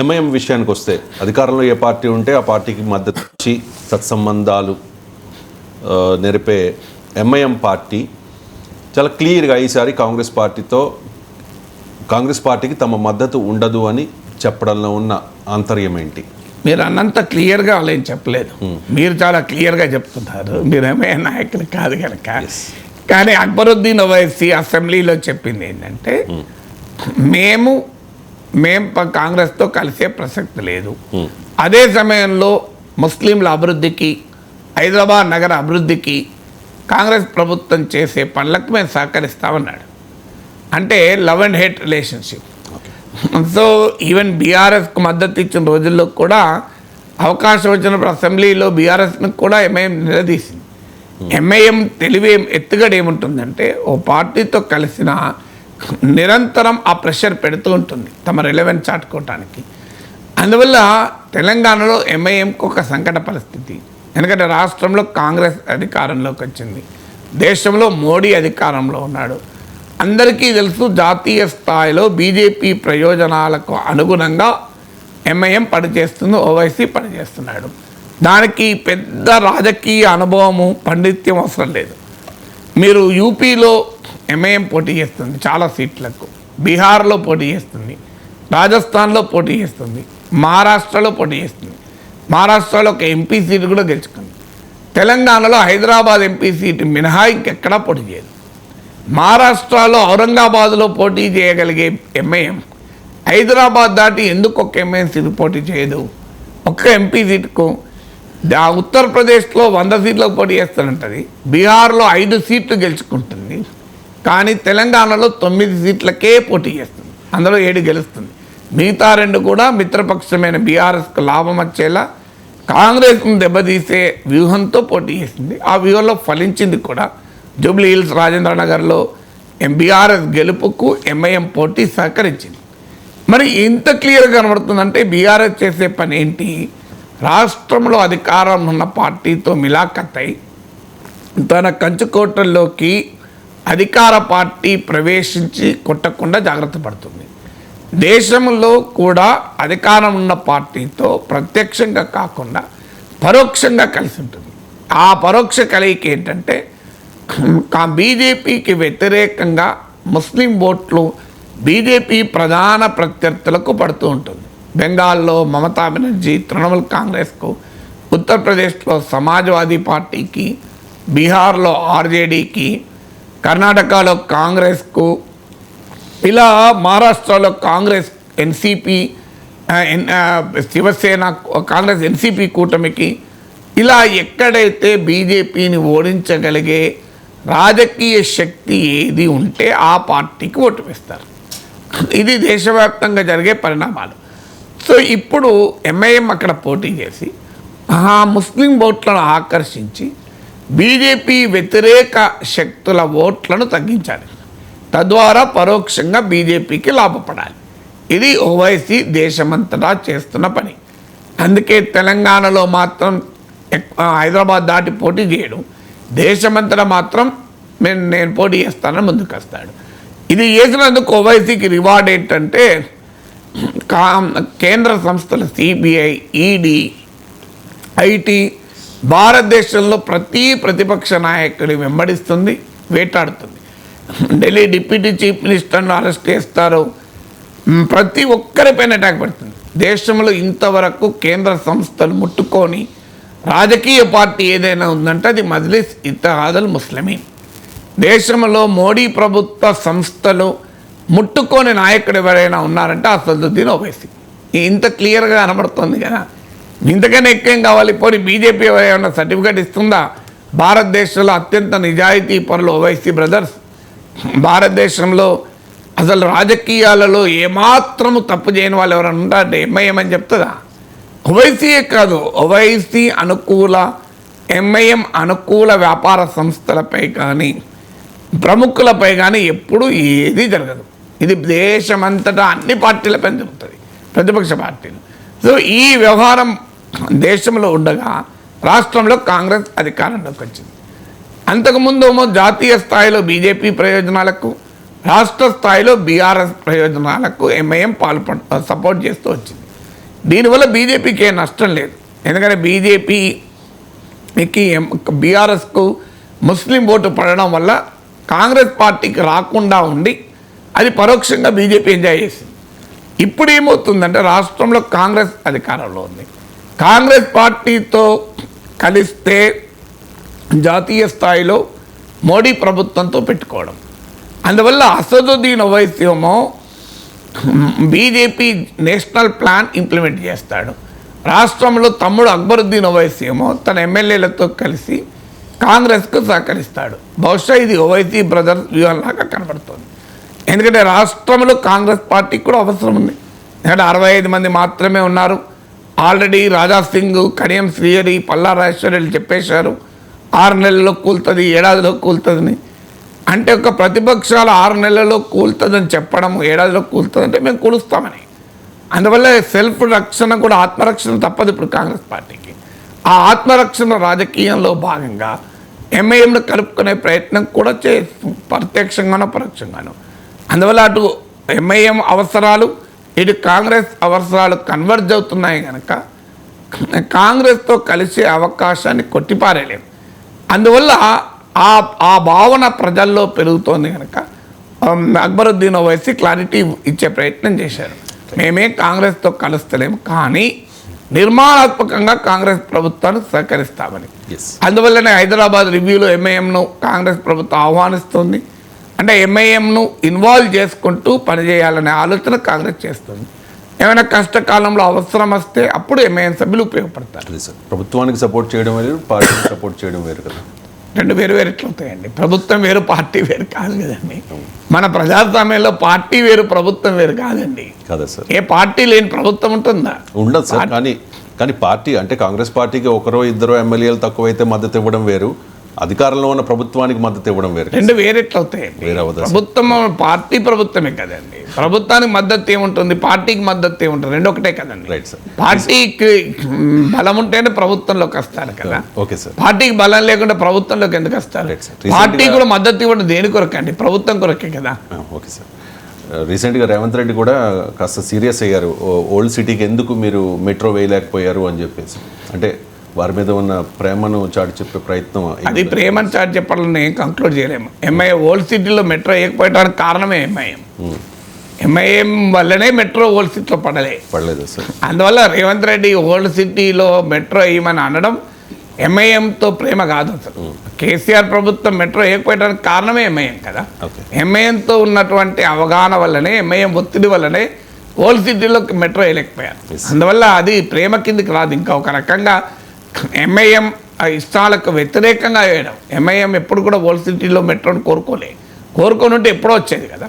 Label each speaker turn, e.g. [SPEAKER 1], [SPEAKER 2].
[SPEAKER 1] MIM విషయానికి వస్తే అధికారంలో ఏ పార్టీ ఉంటే ఆ పార్టీకి మద్దతు ఇచ్చి సత్సంబంధాలు నెరిపే ఎంఐఎం పార్టీ. చాలా క్లియర్గా ఈసారి కాంగ్రెస్ పార్టీతో కాంగ్రెస్ పార్టీకి తమ మద్దతు ఉండదు అని చెప్పడంలో ఉన్న ఆంతర్యం ఏంటి?
[SPEAKER 2] మీరు అన్నంత క్లియర్గా వాళ్ళు ఏం చెప్పలేదు మీరు చాలా క్లియర్గా చెప్తున్నారు. మీరు ఎంఐఎం నాయకులు కాదు కనుక కానీ అక్బరుద్దీన్ ఓవైసీ అసెంబ్లీలో చెప్పింది ఏంటంటే మేము మేం కాంగ్రెస్తో కలిసే ప్రసక్తి లేదు. అదే సమయంలో ముస్లింల అభివృద్ధికి హైదరాబాద్ నగర అభివృద్ధికి కాంగ్రెస్ ప్రభుత్వం చేసే పనులకు మేము సహకరిస్తామన్నాడు. అంటే love and hate relationship. So even బీఆర్ఎస్కు మద్దతు ఇచ్చిన రోజుల్లో కూడా అవకాశం వచ్చినప్పుడు అసెంబ్లీలో బీఆర్ఎస్ని కూడా ఎంఐఎం నిలదీసింది. ఎంఐఎం తెలివి ఎత్తుగడ ఏముంటుందంటే ఓ పార్టీతో కలిసిన నిరంతరం ఆ ప్రెషర్ పెడుతూ ఉంటుంది తమ రిలవెన్స్ చాటుకోవటానికి అందువల్ల తెలంగాణలో ఎంఐఎంకు ఒక సంకట పరిస్థితి. ఎందుకంటే రాష్ట్రంలో కాంగ్రెస్ అధికారంలోకి వచ్చింది. దేశంలో మోడీ అధికారంలో ఉన్నాడు. అందరికీ తెలుసు జాతీయ స్థాయిలో బీజేపీ ప్రయోజనాలకు అనుగుణంగా ఎంఐఎం పనిచేస్తుంది ఓవైసీ పనిచేస్తున్నాడు. దానికి పెద్ద రాజకీయ అనుభవము పండిత్యం అవసరం లేదు. మీరు యూపీలో ఎంఐఎం పోటీ చేస్తుంది చాలా సీట్లకు. బీహార్లో పోటీ చేస్తుంది రాజస్థాన్లో పోటీ చేస్తుంది మహారాష్ట్రలో పోటీ చేస్తుంది. మహారాష్ట్రలో ఒక ఎంపీ సీటు కూడా గెలుచుకుంది. తెలంగాణలో హైదరాబాద్ ఎంపీ సీటు మినహా ఇంకెక్కడా పోటీ చేయదు. మహారాష్ట్రలో ఔరంగాబాద్లో పోటీ చేయగలిగే ఎంఐఎం హైదరాబాద్ దాటి ఎందుకు ఒక ఎంఐఎం సీటు పోటీ చేయదు? ఒక్క ఎంపీ సీటుకు ఉత్తరప్రదేశ్లో వంద సీట్లకు పోటీ చేస్తానంటది. బీహార్లో ఐదు సీట్లు గెలుచుకుంటుంది. కానీ తెలంగాణలో తొమ్మిది సీట్లకే పోటీ చేస్తుంది. అందులో ఏడు గెలుస్తుంది. మిగతా రెండు కూడా మిత్రపక్షమైన బీఆర్ఎస్కు లాభం వచ్చేలా కాంగ్రెస్ను దెబ్బతీసే వ్యూహంతో పోటీ చేసింది. ఆ వ్యూహంలో ఫలించింది కూడా జూబ్లీ హిల్స్ రాజేంద్ర నగర్లో బీఆర్ఎస్ గెలుపుకు ఎంఐఎం పోటీ సహకరించింది. మరి ఇంత క్లియర్గా కనబడుతుందంటే బీఆర్ఎస్ చేసే పని ఏంటి? రాష్ట్రంలో అధికారం ఉన్న పార్టీతో మిలాఖత్ తన కంచుకోటల్లోకి అధికార పార్టీ ప్రవేశించి కొట్టకుండా జాగ్రత్త పడుతుంది. దేశంలో కూడా అధికారం ఉన్న పార్టీతో ప్రత్యక్షంగా కాకుండా పరోక్షంగా కలిసి ఉంటుంది. ఆ పరోక్ష కలయిక ఏంటంటే బీజేపీకి వ్యతిరేకంగా ముస్లిం ఓట్లు బీజేపీ ప్రధాన ప్రత్యర్థులకు పడుతూ ఉంటుంది. బెంగాల్లో మమతా బెనర్జీ తృణమూల్ కాంగ్రెస్కు ఉత్తరప్రదేశ్లో సమాజ్వాదీ పార్టీకి బీహార్లో ఆర్జేడీకి కర్ణాటకలో కాంగ్రెస్కు ఇలా మహారాష్ట్రలో కాంగ్రెస్ ఎన్సిపి శివసేన కాంగ్రెస్ ఎన్సిపి కూటమికి ఇలా ఎక్కడైతే బీజేపీని ఓడించగలిగే రాజకీయ శక్తి ఏది ఉంటే ఆ పార్టీకి ఓటు వేస్తారు. ఇది దేశవ్యాప్తంగా జరిగే పరిణామాలు. సో ఇప్పుడు ఎంఐఎం అక్కడ పోటీ చేసి ఆ ముస్లిం ఓట్లను ఆకర్షించి బీజేపీ వ్యతిరేక శక్తుల ఓట్లను తగ్గించాలి. తద్వారా పరోక్షంగా బీజేపీకి లాభపడాలి. ఇది ఓవైసీ దేశమంతటా చేస్తున్న పని. అందుకే తెలంగాణలో మాత్రం హైదరాబాద్ దాటి పోటీ చేయడం. దేశమంతటా మాత్రం నేను నేను పోటీ చేస్తానని ముందుకు వస్తాడు ఇది చేసినందుకు ఓవైసీకి రివార్డ్ ఏంటంటే కా- కేంద్ర సంస్థల సిబిఐ ఈడీ ఐటీ భారతదేశంలో ప్రతి ప్రతిపక్ష నాయకుడి వెంబడిస్తుంది వేటాడుతుంది. ఢిల్లీ డిప్యూటీ చీఫ్ మినిస్టర్ను అరెస్ట్ చేస్తారు. ప్రతి ఒక్కరిపైన అటాక్ పడుతుంది. దేశంలో ఇంతవరకు కేంద్ర సంస్థలు ముట్టుకొని రాజకీయ పార్టీ ఏదైనా ఉందంటే అది మజ్లిస్ ఇతహాదుల్ ముస్లిమీన్ దేశంలో మోడీ ప్రభుత్వ సంస్థలు ముట్టుకోని నాయకుడు ఎవరైనా ఉన్నారంటే అసదుద్దీన్ ఓవైసీ. ఇంత క్లియర్గా కనబడుతుంది కదా. ఇంతకన్నా ఎక్కువేం కావాలి? పోనీ బీజేపీ ఏమైనా సర్టిఫికేట్ ఇస్తుందా? భారతదేశంలో అత్యంత నిజాయితీ పనులు ఓవైసీ బ్రదర్స్. భారతదేశంలో అసలు రాజకీయాలలో ఏమాత్రము తప్పు చేయని వాళ్ళు ఎవరైనా ఉంటారంటే ఎంఐఎం అని చెప్తుందా? ఓవైసీయే కాదు ఓవైసీ అనుకూల ఎంఐఎం అనుకూల వ్యాపార సంస్థలపై కానీ ప్రముఖులపై కానీ ఎప్పుడూ ఏది జరగదు. ఇది దేశమంతటా అన్ని పార్టీలపై జరుగుతుంది ప్రతిపక్ష పార్టీలు. సో ఈ వ్యవహారం దేశంలో ఉండగా రాష్ట్రంలో కాంగ్రెస్ అధికారంలోకి వచ్చింది. అంతకుముందు ఏమో జాతీయ స్థాయిలో బీజేపీ ప్రయోజనాలకు రాష్ట్ర స్థాయిలో బీఆర్ఎస్ ప్రయోజనాలకు ఎంఐఎం పాల్పడ సపోర్ట్ చేస్తూ వచ్చింది. దీనివల్ల బీజేపీకి ఏం నష్టం లేదు. ఎందుకంటే బీజేపీకి బీఆర్ఎస్కు ముస్లిం ఓటు పడడం వల్ల కాంగ్రెస్ పార్టీకి రాకుండా ఉండి అది పరోక్షంగా బీజేపీ ఎంజాయ్ చేసింది. ఇప్పుడు ఏమవుతుందంటే రాష్ట్రంలో కాంగ్రెస్ అధికారంలో ఉంది. కాంగ్రెస్ పార్టీతో కలిస్తే జాతీయ స్థాయిలో మోడీ ప్రభుత్వంతో పెట్టుకోవడం. అందువల్ల అసదుద్దీన్ ఓవైసీమో బీజేపీ నేషనల్ ప్లాన్ ఇంప్లిమెంట్ చేస్తాడు. రాష్ట్రంలో తమ్ముడు అక్బరుద్దీన్ ఓవైసీ ఏమో తన ఎమ్మెల్యేలతో కలిసి కాంగ్రెస్కు సహకరిస్తాడు. బహుశా ఇది ఓవైసీ బ్రదర్స్ వ్యూహంలాగా కనబడుతుంది. ఎందుకంటే రాష్ట్రంలో కాంగ్రెస్ పార్టీకి కూడా అవసరం ఉంది. ఎందుకంటే అరవై ఐదు మంది మాత్రమే ఉన్నారు. ఆల్రెడీ రాజా సింగ్ కడియం శ్రీహరి పల్లా రాజేశ్వరులు చెప్పేశారు. ఆరు నెలల్లో కూలుతుంది ఏడాదిలో కూలుతుందని. అంటే ఒక ప్రతిపక్షాలు ఆరు నెలల్లో కూలుతుందని చెప్పడం ఏడాదిలో కూలుతుందంటే మేము కూలుస్తామని. అందువల్ల సెల్ఫ్ రక్షణ కూడా ఆత్మరక్షణ తప్పదు ఇప్పుడు కాంగ్రెస్ పార్టీకి. ఆ ఆత్మరక్షణ రాజకీయంలో భాగంగా ఎంఐఎంను కలుపుకునే ప్రయత్నం కూడా చే ప్రత్యక్షంగానో పరోక్షంగానో. అందువల్ల అటు ఎంఐఎం అవసరాలు ఇటు కాంగ్రెస్ అవసరాలు కన్వర్జ్ అవుతున్నాయి కనుక కాంగ్రెస్తో కలిసే అవకాశాన్ని కొట్టిపారేయలేము. అందువల్ల ఆ ఆ భావన ప్రజల్లో పెరుగుతోంది కనుక అక్బరుద్దీన్ ఓవైసీ క్లారిటీ ఇచ్చే ప్రయత్నం చేశారు. మేమే కాంగ్రెస్తో కలుస్తలేము కానీ నిర్మాణాత్మకంగా కాంగ్రెస్ ప్రభుత్వాన్ని సహకరిస్తామని. అందువల్లనే హైదరాబాద్ రివ్యూలో ఎంఐఎంను కాంగ్రెస్ ప్రభుత్వం ఆహ్వానిస్తుంది. అంటే ఎంఐఎంను ఇన్వాల్వ్ చేసుకుంటూ పనిచేయాలనే ఆలోచన కాంగ్రెస్ చేస్తుంది. ఏమైనా కష్టకాలంలో అవసరం వస్తే అప్పుడు ఎంఐఎం సభ్యులు ఉపయోగపడతారు.
[SPEAKER 1] సార్ ప్రభుత్వానికి సపోర్ట్ చేయడం వేరు పార్టీకి సపోర్ట్ చేయడం వేరు కదా.
[SPEAKER 2] రెండు వేరు వేరు ఎట్లా అవుతాయండి ప్రభుత్వం వేరు పార్టీ వేరు కాదు కదండి. మన ప్రజాస్వామ్యంలో పార్టీ వేరు ప్రభుత్వం వేరు కాదండి.
[SPEAKER 1] కదా సార్?
[SPEAKER 2] ఏ పార్టీ లేని ప్రభుత్వం ఉంటుందా?
[SPEAKER 1] ఉండదు సార్ కానీ కానీ పార్టీ అంటే కాంగ్రెస్ పార్టీకి ఒకరో ఇద్దరు ఎమ్మెల్యేలు తక్కువైతే మద్దతు ఇవ్వడం వేరు. అధికారంలో ఉన్న ప్రభుత్వానికి మద్దతు ఇవ్వడం వేరు
[SPEAKER 2] రెండు వేరు ఎట్లా అవుతాయండి
[SPEAKER 1] వేరే అవదా సార్?
[SPEAKER 2] ప్రభుత్వం పార్టీ ప్రభుత్వమే కదండి. ప్రభుత్వానికి మద్దతు ఏముంటుంది? పార్టీకి మద్దతు ఏముంటుంది? రెండు ఒకటే కదండి.
[SPEAKER 1] రైట్ సార్
[SPEAKER 2] పార్టీకి బలం ఉంటేనే ప్రభుత్వంలోకి వస్తారు కదా.
[SPEAKER 1] ఓకే సార్
[SPEAKER 2] పార్టీకి బలం లేకుండా ప్రభుత్వంలోకి ఎందుకు వస్తారు? పార్టీ కూడా మద్దతు ఇవ్వడం దేని కొరకండి ప్రభుత్వం కొరకే కదా.
[SPEAKER 1] ఓకే సార్ రీసెంట్గా రేవంత్ రెడ్డి కూడా కాస్త సీరియస్ అయ్యారు. ఓల్డ్ సిటీకి ఎందుకు మీరు మెట్రో వేయలేకపోయారు అని చెప్పేసి. అంటే వారి మీద ఉన్న ప్రేమను చాటి చెప్పే ప్రయత్నం
[SPEAKER 2] అది ప్రేమని చాటి చెప్పాలని ఏం కంక్లూడ్ చేయలేము. ఎంఐ ఓల్డ్ సిటీలో మెట్రో వేయకపోయడానికి కారణమే ఎంఐఎం ఎంఐఎం వల్లనే మెట్రో ఓల్డ్ సిటీలో పడలే.
[SPEAKER 1] పడలేదు సార్
[SPEAKER 2] అందువల్ల రేవంత్ రెడ్డి ఓల్డ్ సిటీలో మెట్రో వేయమని అనడం ఎంఐఎంతో ప్రేమ కాదు అసలు. కేసీఆర్ ప్రభుత్వం మెట్రో వేయకపోయడానికి కారణమే ఎంఐఎం కదా. ఎంఐఎంతో ఉన్నటువంటి అవగాహన వల్లనే ఎంఐఎం ఒత్తిడి వల్లనే ఓల్డ్ సిటీలో మెట్రో వేయలేకపోయారు. అందువల్ల అది ప్రేమ కిందికి రాదు. ఇంకా ఒక రకంగా ఎంఐఎం ఇష్టాలకు వ్యతిరేకంగా వేయడం. ఎంఐఎం ఎప్పుడు కూడా ఓల్డ్ సిటీలో మెట్రోని కోరుకోలే. కోరుకొని ఉంటే ఎప్పుడో వచ్చేది కదా.